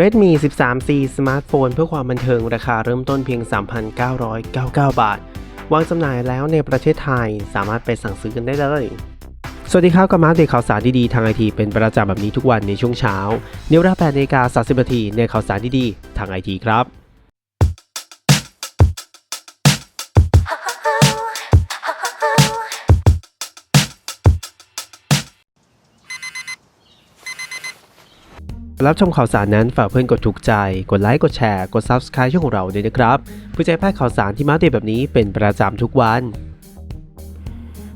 Redmi 13C สมาร์ทโฟนเพื่อความบันเทิงราคาเริ่มต้นเพียง 3,999 บาท วางจำหน่ายแล้วในประเทศไทยสามารถไปสั่งซื้อกันได้เลย สวัสดีครับกับมาเดตข่าวสารดีๆ ทางไอทีเป็นประจำแบบนี้ทุกวันในช่วงเช้า เนเวราแปนาฬิกา30นาทีในข่าวสารดีๆ ทางไอทีครับ รับชมข่าวสารนั้นฝากเพื่อนกดถูกใจ กดไลค์ กดแชร์ กด Subscribe ช่องของเราด้วยนะครับเพื่อจะให้พลาดข่าวสารที่มาเดตแบบนี้เป็นประจำทุกวัน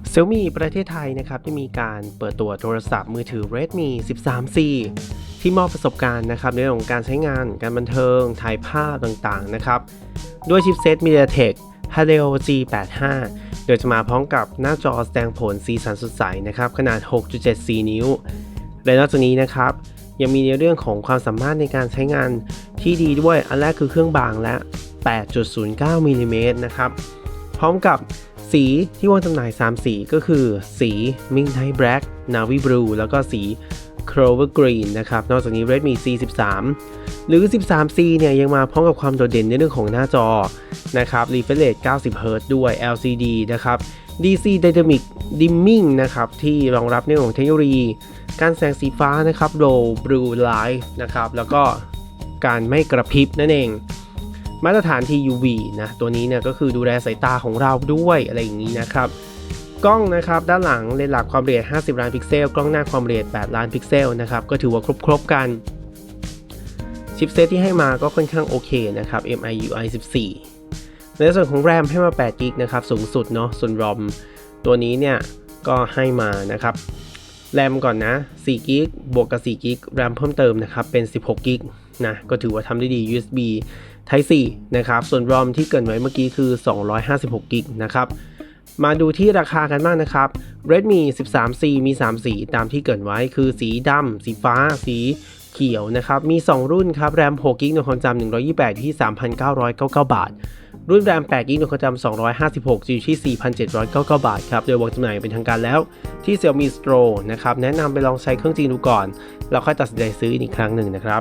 เซี่ยมี่ประเทศไทยนะครับได้มีการเปิดตัวโทรศัพท์มือถือ Redmi 13C ที่มอบประสบการณ์นะครับในเรื่องของการใช้งาน การบันเทิง ถ่ายภาพต่างๆนะครับด้วยชิปเซต MediaTek Helio G85 โดยจะมาพร้อมกับหน้าจอแสดงผลสีสันสดใสนะครับขนาด 6.74 นิ้ว และนอกจากนี้นะครับ ยังมีในเรื่องของความสามารถในการใช้งานที่ดีด้วย อันแรกคือเครื่องบางและ 8.09มิลลิเมตรนะครับ พร้อมกับสีที่วางจำหน่าย 3 สีก็คือ สี Midnight Black Navy Blue แล้วก็สี Clover Green นะครับ นอกจากนี้ Redmi C13 หรือ 13C เนี่ยยังมาพร้อมกับความโดดเด่นในเรื่องของหน้าจอนะครับ refresh rate 90 Hz ด้วย LCD นะครับ DC Dynamic Dimming นะครับ ที่รองรับในเรื่องของเทคโนโลยี การแสงสีฟ้านะครับ Low Blue Light นะครับ แล้วก็การไม่กระพริบนั่นเอง มาตรฐาน TUV นะ ตัวนี้เนี่ยก็คือดูแลสายตาของเราด้วยอะไรอย่างนี้นะครับ กล้องนะครับด้านหลังเลนส์หลักความละเอียด 50 ล้านพิกเซล กล้องหน้าความละเอียด 8 ล้านพิกเซลนะครับ ก็ถือว่าครบๆกัน ชิปเซตที่ให้มาก็ค่อนข้างโอเคนะครับ MIUI 14 ในส่วนของ RAM ให้มา8 g b นะครับสูงสุดเนาะ ส่วน ROM ตัวนี้เนี่ยก็ให้มานะครับ แรมก่อนนะ4กิกบวกกับ4กิกแรมเพิ่มเติมนะครับ เป็น 16กิกนะ ก็ถือว่าทำได้ดี USB Type C นะครับ ส่วน ROM ที่เกินไว้เมื่อกี้คือ 256กิกนะครับ มาดูที่ราคากันบ้างนะครับ Redmi 13C มี 3 สีตามที่เกินไว้คือสีดำ สีฟ้า สีเขียวนะครับ มี 2 รุ่นครับ แรม6กิกในความจำ128 ที่ 3,999 บาท รุ่นแรม8กิกในความจำ256อยู่ที่ 4,799 บาทครับ โดยวางจำหน่ายเป็นทางการแล้วที่ Xiaomi Store นะครับ แนะนำไปลองใช้เครื่องจริงดูก่อน แล้วค่อยตัดสินใจซื้ออีกครั้งหนึ่งนะครับ